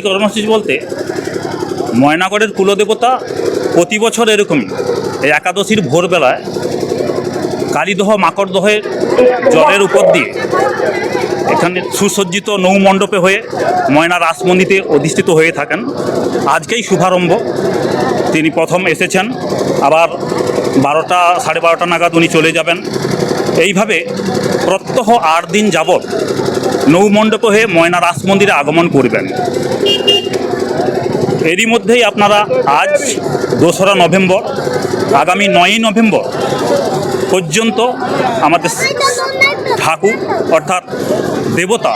কর্মসূচি বলতে ময়নাগড়ের কুলদেবতা প্রতি বছর এরকমই। এই একাদশীর ভোরবেলায় কালীদহ, মাকড়দহের জলের উপর দিয়ে এখানে সুসজ্জিত নৌমণ্ডপে হয়ে ময়না রাসমন্দিতে অধিষ্ঠিত হয়ে থাকেন। আজকেই শুভারম্ভ। তিনি প্রথম এসেছেন। আবার বারোটা, সাড়ে বারোটা নাগাদ উনি চলে যাবেন। এইভাবে প্রত্যহ আট দিন যাবৎ নৌমণ্ডপে হয়ে ময়না রাস মন্দিরে আগমন করবেন। এরই মধ্যেই আপনারা আজ দোসরা নভেম্বর, আগামী নয়ই নভেম্বর পর্যন্ত আমাদের ঠাকুর অর্থাৎ দেবতা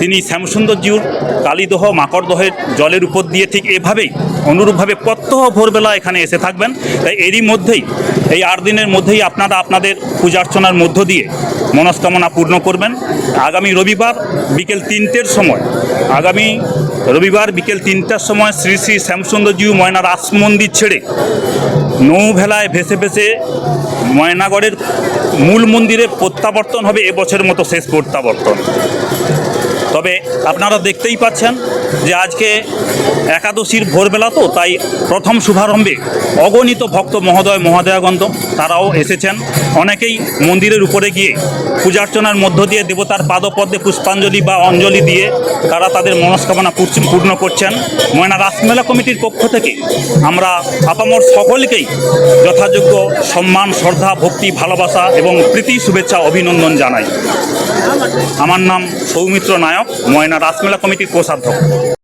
তিনি শ্যামসুন্দরজিউর কালীদহ মাকড়দহের জলের উপর দিয়ে ঠিক এভাবেই অনুরূপভাবে প্রত্যহ ভোরবেলা এখানে এসে থাকবেন। তাই এরই মধ্যেই এই আট দিনের মধ্যেই আপনারা আপনাদের পূজার্চনার মধ্য দিয়ে মনস্কামনা পূর্ণ করবেন। আগামী রবিবার বিকেল তিনটের সময়, আগামী রবিবার বিকেল তিনটার সময় শ্রী শ্রী শ্যামসুন্দরজিউ ময়না রাস মন্দির ছেড়ে নৌভেলায় ভেসে ভেসে ময়নাগড়ের মূল মন্দিরে প্রত্যাবর্তন হবে এবছরের মতো শেষ প্রত্যাবর্তন। তবে আপনারা দেখতেই পাচ্ছেন যে আজকে একাদশীর ভোরবেলা তো, তাই প্রথম শুভারম্ভে অগণিত ভক্ত মহোদয় মহোদয়াগন্ধ তারাও এসেছেন। অনেকেই মন্দিরের উপরে গিয়ে পূজার্চনার মধ্য দিয়ে দেবতার পাদপদ্মে পুষ্পাঞ্জলি বা অঞ্জলি দিয়ে তারা তাদের মনস্কামনা পূর্ণ করছেন। ময়না রাসমেলা কমিটির পক্ষ থেকে আমরা আপামর সকলকেই যথাযোগ্য সম্মান, শ্রদ্ধা, ভক্তি, ভালোবাসা এবং প্রীতি, শুভেচ্ছা, অভিনন্দন জানাই। আমার নাম সৌমিত্র নায়ক। ময়না রাসমেলা কমিটির কোষাধ্যক্ষ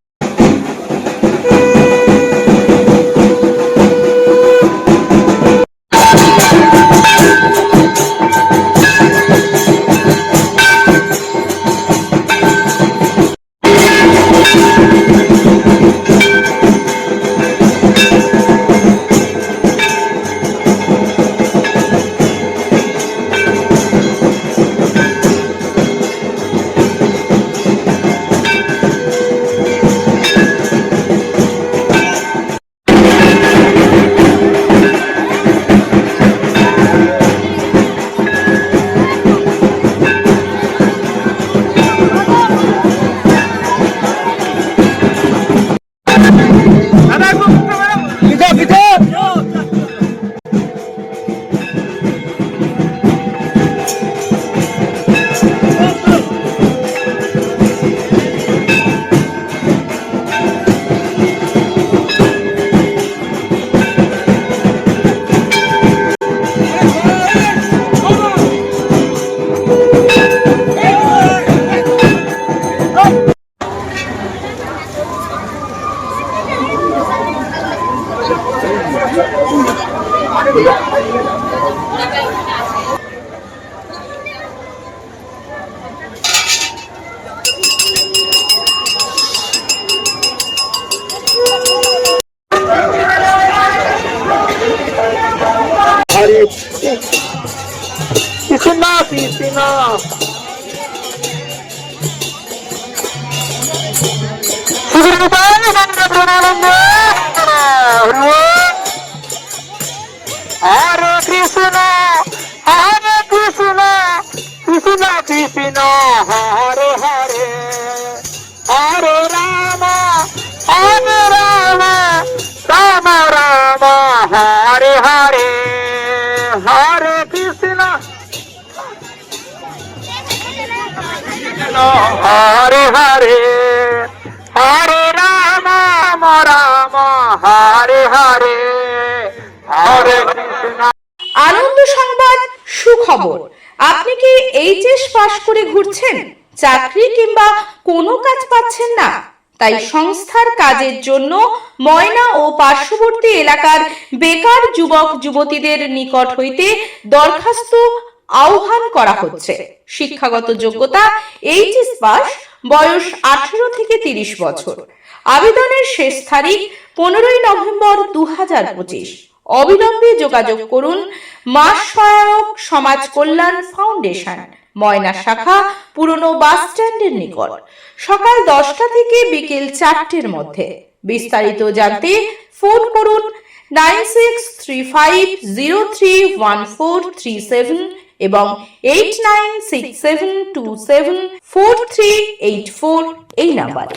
Piscina, piscina. Sigurado tayo sa mga Krishna Krishna Hare Hare Hare Rama Hare Rama Rama Rama Hare Hare Hare Krishna Hare Hare Hare Rama Rama Hare Hare Hare Krishna আনন্দ সংবাদ সুখবর আপনি কি এইচএস পাশ করে ঘুরছেন? চাকরি কিংবা কোনো কাজ পাচ্ছেন না? তাই সংস্থার কাজের জন্য ময়না ও পার্শ্ববর্তী এলাকার বেকার যুবক যুবতীদের নিকট হইতে দরখাস্ত আহ্বান করা হচ্ছে। শিক্ষাগত যোগ্যতা এইচএস পাস বয়স আঠেরো থেকে তিরিশ বছর। আবেদনের শেষ তারিখ পনেরোই নভেম্বর দু হাজার পঁচিশ। অবিলম্বে যোগাযোগ করুন মাস সহায়ক সমাজ কল্যাণ ফাউন্ডেশন, ময়না শাখা, পুরনো বাস স্ট্যান্ডের নিকট। সকাল দশটা থেকে বিকেল চারটের মধ্যে। বিস্তারিত জানতে ফোন করুন nine six three five zero three one four three seven এবং eight nine six seven two seven four three eight four এই নাম্বারে।